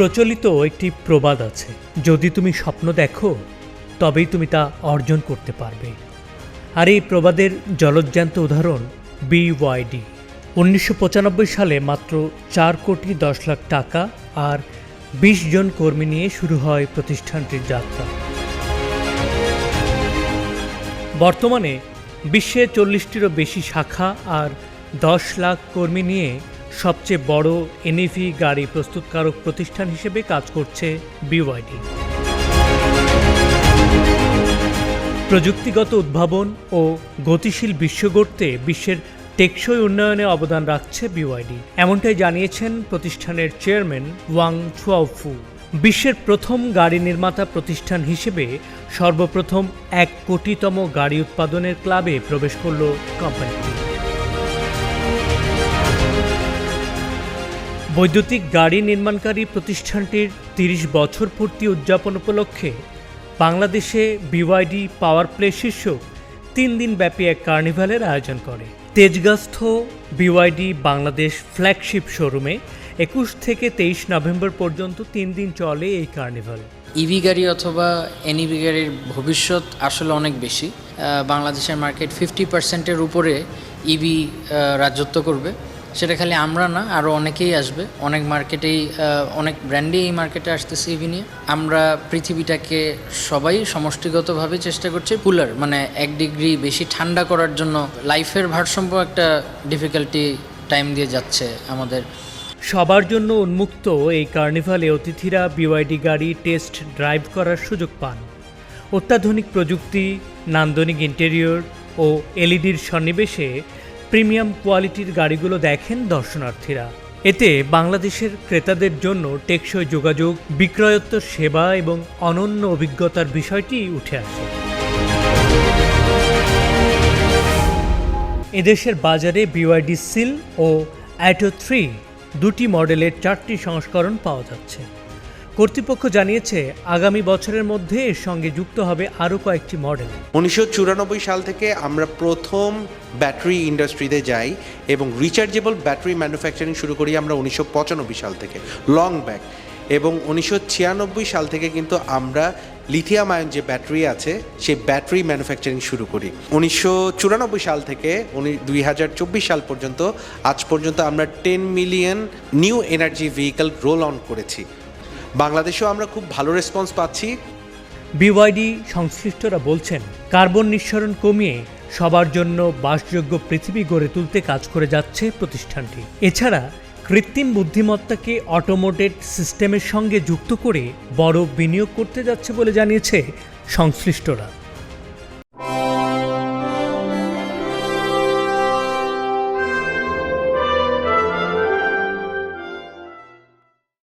প্রচলিত একটি প্রবাদ আছে, যদি তুমি স্বপ্ন দেখো, তবেই তুমি তা অর্জন করতে পারবে। আর এই প্রবাদের জলজ্জান্ত উদাহরণ বিওয়াইডি উনিশশো পঁচানব্বই সালে মাত্র চার কোটি দশ লাখ টাকা আর বিশ জন কর্মী নিয়ে শুরু হয় প্রতিষ্ঠানটির যাত্রা। বর্তমানে বিশ্বে চল্লিশটিরও বেশি শাখা আর দশ লাখ কর্মী নিয়ে সবচেয়ে বড় এনইভি গাড়ি প্রস্তুতকারক প্রতিষ্ঠান হিসেবে কাজ করছে বিওয়াইডি প্রযুক্তিগত উদ্ভাবন ও গতিশীল বিশ্ব গড়তে বিশ্বের টেকসই উন্নয়নে অবদান রাখছে বিওয়াইডি এমনটাই জানিয়েছেন প্রতিষ্ঠানের চেয়ারম্যান ওয়াং ছুয়াফু বিশ্বের প্রথম গাড়ি নির্মাতা প্রতিষ্ঠান হিসেবে সর্বপ্রথম এক কোটিতম গাড়ি উৎপাদনের ক্লাবে প্রবেশ করল কোম্পানিটি। বৈদ্যুতিক গাড়ি নির্মাণকারী প্রতিষ্ঠানটির তিরিশ বছর পূর্তি উদযাপন উপলক্ষে বাংলাদেশে বিওয়াইডি পাওয়ার প্লে শীর্ষক তিন দিন ব্যাপী এক কার্নিভালের আয়োজন করে। তেজগাস্থ বিওয়াইডি বাংলাদেশ ফ্ল্যাগশিপ শোরুমে একুশ থেকে তেইশ নভেম্বর পর্যন্ত তিন দিন চলে এই কার্নিভাল। ইভি গাড়ি অথবা এনইভি গাড়ির ভবিষ্যৎ আসলে অনেক বেশি। বাংলাদেশের মার্কেট ফিফটি পার্সেন্টের উপরে ইভি রাজত্ব করবে। সেটা খালি আমরা না আরও অনেকেই আসবে। অনেক মার্কেটেই অনেক ব্র্যান্ডেই এই মার্কেটে আসতেছে ইভি নিয়ে। আমরা পৃথিবীটাকে সবাই সমষ্টিগতভাবে চেষ্টা করছি কুলার মানে এক ডিগ্রি বেশি ঠান্ডা করার জন্য। লাইফের ভারসাম্য একটা ডিফিকাল্টি টাইম দিয়ে যাচ্ছে আমাদের। সবার জন্য উন্মুক্ত এই কার্নিভালে অতিথিরা বিওয়াইডি গাড়ি টেস্ট ড্রাইভ করার সুযোগ পান। অত্যাধুনিক প্রযুক্তি, নান্দনিক ইন্টেরিয়র ও এলইডির সন্নিবেশে প্রিমিয়াম কোয়ালিটির গাড়িগুলো দেখেন দর্শনার্থীরা। এতে বাংলাদেশের ক্রেতাদের জন্য টেকসই যোগাযোগ বিক্রয়োত্তর সেবা এবং অনন্য অভিজ্ঞতার বিষয়টি উঠে আসে। এদেশের বাজারে বিওয়াইডি সিল ও অ্যাটো থ্রি দুটি মডেলের চারটি সংস্করণ পাওয়া যাচ্ছে। কর্তৃপক্ষ জানিয়েছে, আগামী বছরের মধ্যে এর সঙ্গে যুক্ত হবে আরও কয়েকটি মডেল। উনিশশো চুরানব্বই সাল থেকে আমরা প্রথম ব্যাটারি ইন্ডাস্ট্রিতে যাই এবং রিচার্জেবল ব্যাটারি ম্যানুফ্যাকচারিং শুরু করি আমরা উনিশশো পঁচানব্বই সাল থেকে লং ব্যাক এবং উনিশশো ছিয়ানব্বই সাল থেকে কিন্তু আমরা লিথিয়াম আয়ন যে ব্যাটারি আছে, সেই ব্যাটারি ম্যানুফ্যাকচারিং শুরু করি। উনিশশো চুরানব্বই সাল থেকে উনি দুই হাজার চব্বিশ সাল পর্যন্ত, আজ পর্যন্ত আমরা ten million new energy vehicle roll on করেছি। বাংলাদেশেও আমরা খুব ভালো রেসপন্স পাচ্ছি। বিওয়াইডি সংশ্লিষ্টরা বলছেন, কার্বন নিঃসরণ কমিয়ে সবার জন্য বাসযোগ্য পৃথিবী গড়ে তুলতে কাজ করে যাচ্ছে প্রতিষ্ঠানটি। এছাড়া কৃত্রিম বুদ্ধিমত্তাকে অটোমোটেড সিস্টেমের সঙ্গে যুক্ত করে বড় বিনিয়োগ করতে যাচ্ছে বলে জানিয়েছে সংশ্লিষ্টরা।